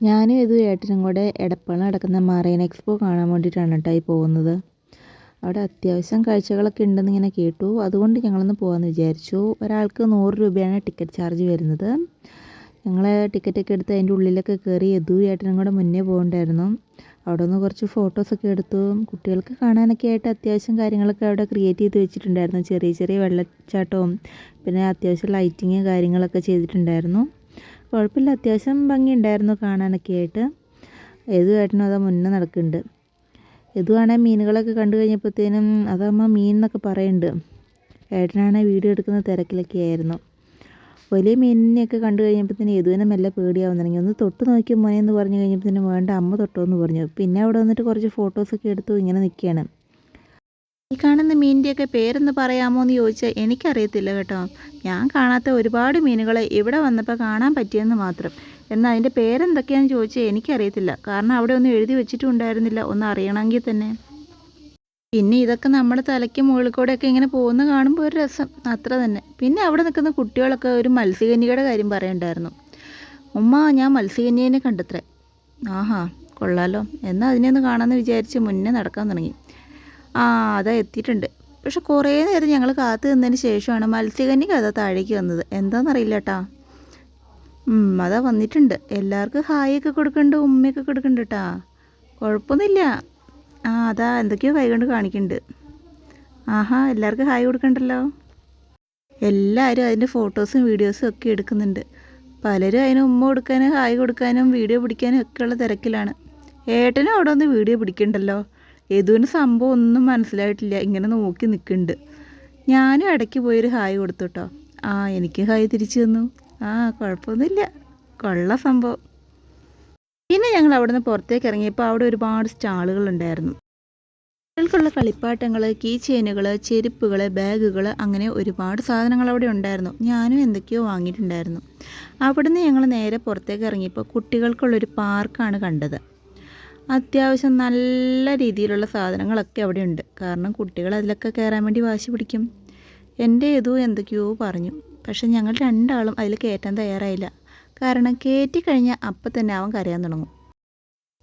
ഞാനും ഇത് ഏട്ടനും കൂടെ എടപ്പള നടക്കുന്ന മറൈൻ എക്സ്പോ കാണാൻ വേണ്ടിയിട്ടാണ് കേട്ടോ ഈ പോകുന്നത്. അവിടെ അത്യാവശ്യം കാഴ്ചകളൊക്കെ ഉണ്ടെന്ന് ഇങ്ങനെ കേട്ടു. അതുകൊണ്ട് ഞങ്ങളൊന്ന് പോകാമെന്ന് വിചാരിച്ചു. ഒരാൾക്ക് നൂറ് രൂപയാണ് ടിക്കറ്റ് ചാർജ് വരുന്നത്. ഞങ്ങൾ ടിക്കറ്റൊക്കെ എടുത്ത് അതിന്റെ ഉള്ളിലൊക്കെ കയറി യദു ഏട്ടനും കൂടെ മുന്നേ പോകണ്ടായിരുന്നു. അവിടെ നിന്ന് കുറച്ച് ഫോട്ടോസൊക്കെ എടുത്തു. കുട്ടികൾക്ക് കാണാനൊക്കെ ആയിട്ട് അത്യാവശ്യം കാര്യങ്ങളൊക്കെ അവിടെ ക്രിയേറ്റ് ചെയ്ത് വെച്ചിട്ടുണ്ടായിരുന്നു. ചെറിയ ചെറിയ വെള്ളച്ചാട്ടവും പിന്നെ അത്യാവശ്യം ലൈറ്റിങ് കാര്യങ്ങളൊക്കെ ചെയ്തിട്ടുണ്ടായിരുന്നു. കുഴപ്പമില്ല. അത്യാവശ്യം ഭംഗിയുണ്ടായിരുന്നു കാണാനൊക്കെ ആയിട്ട്. ഏതു ഏട്ടനും അതാ മുന്നേ നടക്കുന്നുണ്ട്. ഇതുവാണെങ്കിൽ മീനുകളൊക്കെ കണ്ടു കഴിഞ്ഞപ്പോഴത്തേനും അതമ്മ മീൻ എന്നൊക്കെ പറയുന്നുണ്ട്. ഏട്ടനാണെ വീഡിയോ എടുക്കുന്ന തിരക്കിലൊക്കെ ആയിരുന്നു. വലിയ മീനിനെയൊക്കെ കണ്ടു കഴിഞ്ഞപ്പോഴത്തേനും യദുവിനെ മെല്ലെ പേടിയാവും തുടങ്ങി ഒന്ന് തൊട്ട് നോക്കിയ മോനെ എന്ന് പറഞ്ഞു കഴിഞ്ഞപ്പോഴത്തേനും വേണ്ട അമ്മ തൊട്ടോ എന്ന് പറഞ്ഞു. പിന്നെ അവിടെ വന്നിട്ട് കുറച്ച് ഫോട്ടോസൊക്കെ എടുത്തു ഇങ്ങനെ നിൽക്കുകയാണ്. ഈ കാണുന്ന മീനിന്റെയൊക്കെ പേരെന്ന് പറയാമോ എന്ന് ചോദിച്ചാൽ എനിക്കറിയത്തില്ല കേട്ടോ. ഞാൻ കാണാത്ത ഒരുപാട് മീനുകളെ ഇവിടെ വന്നപ്പോൾ കാണാൻ പറ്റിയെന്ന് മാത്രം. എന്നാൽ അതിന്റെ പേരെന്തൊക്കെയാണെന്ന് ചോദിച്ചാൽ എനിക്കറിയത്തില്ല. കാരണം അവിടെ ഒന്നും എഴുതി വെച്ചിട്ടുണ്ടായിരുന്നില്ല. ഒന്ന് അറിയണമെങ്കിൽ തന്നെ. പിന്നെ ഇതൊക്കെ നമ്മുടെ തലയ്ക്ക് മുകളിൽ ഒക്കെ ഇങ്ങനെ പോകുന്ന കാണുമ്പോൾ ഒരു രസം. അത്ര തന്നെ. പിന്നെ അവിടെ നിൽക്കുന്ന കുട്ടികളൊക്കെ ഒരു മത്സ്യകന്യകയുടെ കാര്യം പറയണ്ടായിരുന്നു. ഉമ്മ ഞാൻ മത്സ്യകന്യനെ കണ്ടത്രേ. ആഹാ കൊള്ളാലോ. എന്നാൽ അതിനെ ഒന്ന് കാണാമെന്ന് വിചാരിച്ച് മുന്നേ നടക്കാൻ തുടങ്ങി. ആ അതാ എത്തിയിട്ടുണ്ട്. പക്ഷെ കുറേ നേരം ഞങ്ങൾ കാത്തു നിന്നതിന് ശേഷമാണ് മത്സ്യകന്യക കഥ താഴേക്ക് വന്നത്. എന്താണെന്നറിയില്ല കേട്ടാ അതാ വന്നിട്ടുണ്ട്. എല്ലാവർക്കും ഹായൊക്കെ കൊടുക്കുന്നുണ്ട് ഉമ്മയൊക്കെ കൊടുക്കുന്നുണ്ട് കേട്ടാ കുഴപ്പമൊന്നുമില്ല. ആ അതാ എന്തൊക്കെയോ കൈകൊണ്ട് കാണിക്കുന്നുണ്ട് ആഹാ എല്ലാവർക്കും ഹായ് കൊടുക്കണ്ടല്ലോ. എല്ലാവരും അതിന്റെ ഫോട്ടോസും വീഡിയോസും ഒക്കെ എടുക്കുന്നുണ്ട്. പലരും അതിന് ഉമ്മ കൊടുക്കാനും ഹായ് കൊടുക്കാനും വീഡിയോ പിടിക്കാനും ഒക്കെയുള്ള തിരക്കിലാണ്. ഏട്ടനും അവിടെ ഒന്ന് വീഡിയോ പിടിക്കണ്ടല്ലോ. യദുവിന് സംഭവം ഒന്നും മനസ്സിലായിട്ടില്ല. ഇങ്ങനെ നോക്കി നിൽക്കുന്നുണ്ട് ഞാനും ഇടയ്ക്ക് പോയൊരു ഹായ് കൊടുത്തു കേട്ടോ ആ എനിക്ക് ഹായ് തിരിച്ചു തന്നു. ആ കുഴപ്പമൊന്നുമില്ല. കൊള്ള സംഭവം. പിന്നെ ഞങ്ങൾ അവിടുന്ന് പുറത്തേക്ക് ഇറങ്ങിയപ്പോൾ അവിടെ ഒരുപാട് സ്റ്റാളുകൾ ഉണ്ടായിരുന്നു. കുട്ടികൾക്കുള്ള കളിപ്പാട്ടങ്ങൾ കീ ചെയിനുകൾ ചെരുപ്പുകൾ ബാഗുകൾ അങ്ങനെ ഒരുപാട് സാധനങ്ങൾ അവിടെ ഉണ്ടായിരുന്നു. ഞാനും എന്തൊക്കെയോ വാങ്ങിയിട്ടുണ്ടായിരുന്നു. അവിടുന്ന് ഞങ്ങൾ നേരെ പുറത്തേക്ക് ഇറങ്ങിയപ്പോൾ കുട്ടികൾക്കുള്ളൊരു പാർക്കാണ് കണ്ടത്. അത്യാവശ്യം നല്ല രീതിയിലുള്ള സാധനങ്ങളൊക്കെ അവിടെ ഉണ്ട് കാരണം കുട്ടികൾ അതിലൊക്കെ കയറാൻ വേണ്ടി വാശി പിടിക്കും. എന്റെ ഇതു എന്തൊക്കെയോ പറഞ്ഞു. പക്ഷെ ഞങ്ങൾ രണ്ടാളും അതിൽ കയറ്റാൻ തയ്യാറായില്ല. കാരണം കയറ്റി കഴിഞ്ഞാൽ അപ്പം തന്നെ അവൻ കരയാൻ തുടങ്ങും.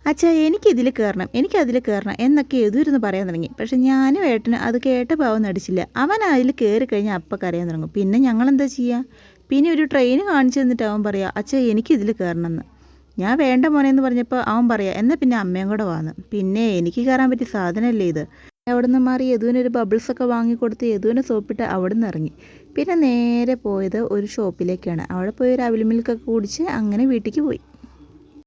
അച്ഛാ എനിക്കിതിൽ കയറണം എനിക്കതിൽ കയറണം എന്നൊക്കെ എതിരുന്ന് പറയാൻ തുടങ്ങി. പക്ഷെ ഞാനും ഏട്ടന് അത് കേട്ട ഭാവം നടിച്ചില്ല. അവൻ അതിൽ കയറി കഴിഞ്ഞാൽ അപ്പം കരയാൻ തുടങ്ങും. പിന്നെ ഞങ്ങൾ എന്താ ചെയ്യുക? പിന്നെ ഒരു ട്രെയിൻ കാണിച്ചു തന്നിട്ട് അവൻ പറയാം അച്ഛാ എനിക്കിതിൽ കയറണമെന്ന്. ഞാൻ വേണ്ട മോനെ എന്ന് പറഞ്ഞപ്പോൾ അവൻ പറയാം എന്നാൽ പിന്നെ അമ്മയും കൂടെ വാന്ന് പിന്നെ എനിക്ക് കയറാൻ പറ്റിയ സാധനമല്ലേ ഇത്. അവിടെ നിന്ന് മാറി യദുവിനൊരു ബബിൾസൊക്കെ വാങ്ങിക്കൊടുത്ത് യദുവിനെ സോപ്പിട്ട് അവിടെ നിന്ന് ഇറങ്ങി. പിന്നെ നേരെ പോയത് ഒരു ഷോപ്പിലേക്കാണ് അവിടെ പോയി ഒരു അവിൽ മിൽക്കൊക്കെ കുടിച്ച് അങ്ങനെ വീട്ടിലേക്ക് പോയി.